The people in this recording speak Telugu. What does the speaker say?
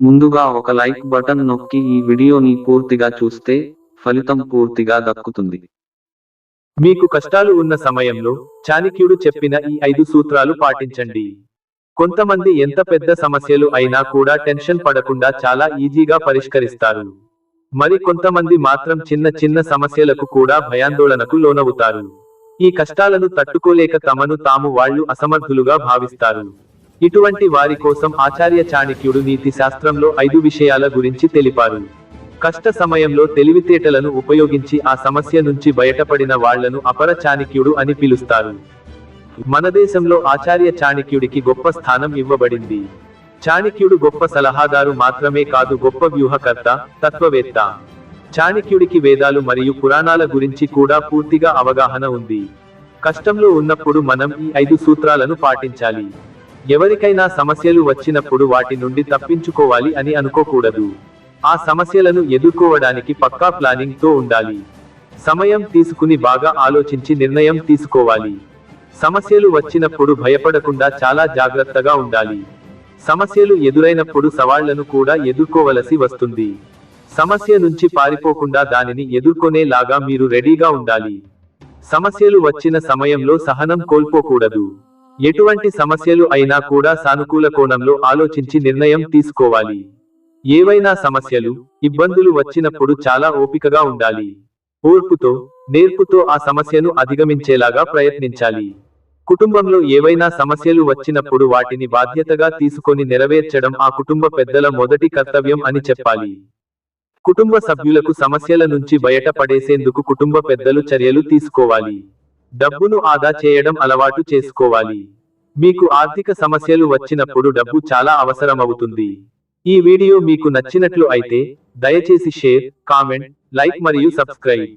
ముందుగా ఒక లైక్ బటన్ నొక్కి ఈ వీడియోని పూర్తిగా చూస్తే ఫలితం పూర్తిగా దక్కుతుంది. మీకు కష్టాలు ఉన్న సమయంలో చాణిక్యుడు చెప్పిన ఈ ఐదు సూత్రాలు పాటించండి. కొంతమంది ఎంత పెద్ద సమస్యలు అయినా కూడా టెన్షన్ పడకుండా చాలా ఈజీగా పరిష్కరిస్తారు. మరి కొంతమంది మాత్రం చిన్న చిన్న సమస్యలకు కూడా భయాందోళనకు లోనవుతారు. ఈ కష్టాలను తట్టుకోలేక తమను తాము వాళ్ళు అసమర్థులుగా భావిస్తారు. ఇటువంటి వారి కోసం ఆచార్య చాణక్యుడు నీతి శాస్త్రంలో ఐదు విషయాల గురించి తెలిపారు. కష్ట సమయంలో తెలివితేటలను ఉపయోగించి ఆ సమస్య నుంచి బయటపడిన వాళ్ళను అపర చాణక్యుడు అని పిలుస్తారు. మన దేశంలో ఆచార్య చాణక్యుడికి గొప్ప స్థానం ఇవ్వబడింది. చాణక్యుడు గొప్ప సలహాదారు మాత్రమే కాదు గొప్ప వ్యూహకర్త తత్వవేత్త. చాణక్యుడికి వేదాలు మరియు పురాణాల గురించి కూడా పూర్తిగా అవగాహన ఉంది. కష్టంలో ఉన్నప్పుడు మనం ఈ ఐదు సూత్రాలను పాటించాలి. ఎవరికైనా సమస్యలు వచ్చినప్పుడు వాటి నుండి తప్పించుకోవాలి అని అనుకోకూడదు. ఆ సమస్యలను ఎదుర్కోవడానికి పక్కా ప్లానింగ్తో ఉండాలి. సమయం తీసుకుని బాగా ఆలోచించి నిర్ణయం తీసుకోవాలి. సమస్యలు వచ్చినప్పుడు భయపడకుండా చాలా జాగ్రత్తగా ఉండాలి. సమస్యలు ఎదురైనప్పుడు సవాళ్ళను కూడా ఎదుర్కోవలసి వస్తుంది. సమస్య నుంచి పారిపోకుండా దానిని ఎదుర్కొనేలాగా మీరు రెడీగా ఉండాలి. సమస్యలు వచ్చిన సమయంలో సహనం కోల్పోకూడదు. ఎటువంటి సమస్యలు అయినా కూడా సానుకూల కోణంలో ఆలోచించి నిర్ణయం తీసుకోవాలి. ఏవైనా సమస్యలు ఇబ్బందులు వచ్చినప్పుడు చాలా ఓపికగా ఉండాలి. ఓర్పుతో నేర్పుతో ఆ సమస్యను అధిగమించేలాగా ప్రయత్నించాలి. కుటుంబంలో ఏవైనా సమస్యలు వచ్చినప్పుడు వాటిని బాధ్యతగా తీసుకొని నెరవేర్చడం ఆ కుటుంబ పెద్దల మొదటి కర్తవ్యం అని చెప్పాలి. కుటుంబ సభ్యులకు సమస్యల నుంచి బయటపడేసేందుకు కుటుంబ పెద్దలు చర్యలు తీసుకోవాలి. డబ్బును ఆదా చేయడం అలవాటు చేసుకోవాలి. మీకు ఆర్థిక సమస్యలు వచ్చినప్పుడు డబ్బు చాలా అవసరమవుతుంది. ఈ వీడియో మీకు నచ్చినట్లు అయితే దయచేసి షేర్ కామెంట్ లైక్ మరియు సబ్స్క్రైబ్.